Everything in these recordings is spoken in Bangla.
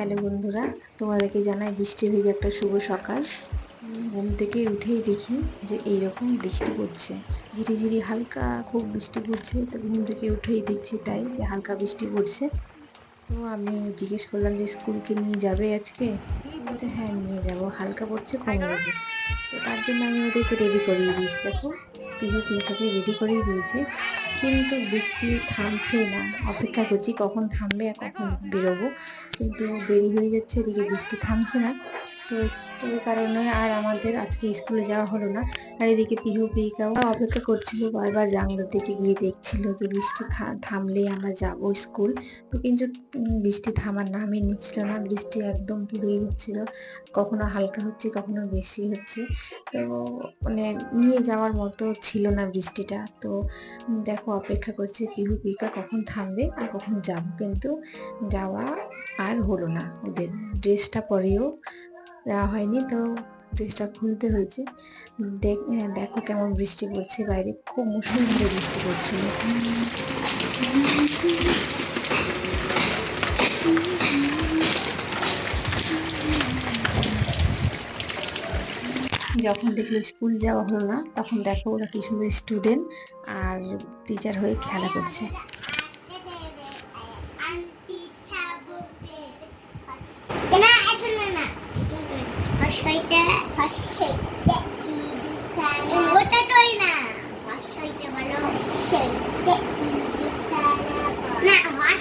হ্যালো বন্ধুরা, তোমাদেরকে জানাই বৃষ্টি ভেজে একটা শুভ সকাল। ঘুম থেকে উঠেই দেখি যে এইরকম বৃষ্টি পড়ছে। ঝিরি ঝিরি হালকা খুব বৃষ্টি পড়ছে, তো ঘুম থেকে উঠেই দেখছি তাই যে হালকা বৃষ্টি পড়ছে। তো আমি জিজ্ঞেস করলাম যে স্কুলকে নিয়ে যাবে আজকে? বলছে হ্যাঁ নিয়ে যাব। হালকা পড়ছে, কমে যাবে তো তার জন্য আমি ওদেরকে রেডি করিয়ে দিয়েছি। দেখো, পিহু পিহুকে রেডি করিয়ে দিয়েছি। কিন্তু বৃষ্টি থামছেই না। অপেক্ষা করছি কখন থামবে আর কখন বেরোবো। কিন্তু দেরি হয়ে যাচ্ছে, এদিকে বৃষ্টি থামছে না। তো ওই কারণে আর আমাদের আজকে স্কুলে যাওয়া হলো না। আর এদিকে পিহু পিহিকাও অপেক্ষা করছিল, বারবার জানলার দিকে গিয়ে দেখছিল যে বৃষ্টি খা- থামলে আমরা যাব স্কুল। তো কিন্তু বৃষ্টি থামার নামই নিচ্ছিল না, বৃষ্টি একদম পুড়িয়ে যাচ্ছিল কখনো হালকা হচ্ছে, কখনো বেশি হচ্ছে। তো মানে নিয়ে যাওয়ার মতো ছিল না বৃষ্টিটা। তো দেখো অপেক্ষা করছে পিহু, পিকা কখন থামবে আর কখন যাব। কিন্তু যাওয়া আর হলো না। ওদের ড্রেসটা পরেও দেওয়া হয়নি তো ড্রেসটা খুলতে হয়েছে। দেখ হ্যাঁ, দেখো কেমন বৃষ্টি পড়ছে বাইরে। খুব মুসলধারে বৃষ্টি পড়ছিল যখন দেখল স্কুল যাওয়া হলো না তখন দেখো ওরা কি সুন্দর স্টুডেন্ট আর টিচার হয়ে খেলা করছে।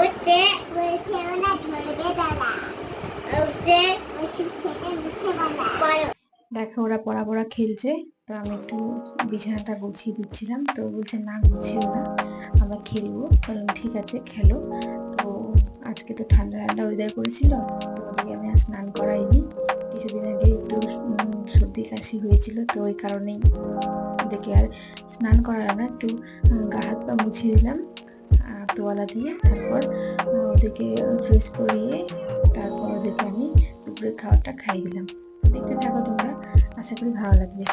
ওতে বলছে ওনা দালা। ওতে ওষুধ খেতে মুখে বলা। দেখো ওরা পড়া পড়া খেলছে তো আমি একটু বিছানাটা গুছিয়ে দিচ্ছিলাম তো বলছে না গুছিও না আমরা খেলব। বললাম ঠিক আছে খেলো। তো আজকে তো ঠান্ডা ঠান্ডা ওয়েদার করেছিল তো ওদিকে আমি আর স্নান করাইনি। কিছুদিন আগে একটু সর্দি কাশি হয়েছিল তো ওই কারণেই ওদেরকে আর স্নান করালাম না একটু গা হাত পা মুছিয়ে দিলাম। তোয়ালা দিয়ে তারপর ওদেরকে ফ্রেশ করিয়ে তারপর ওদেরকে আমি দুপুরের খাবারটা খাইয়ে দিলাম। দেখতে থাকো তোমরা, আশা করি ভালো লাগবে।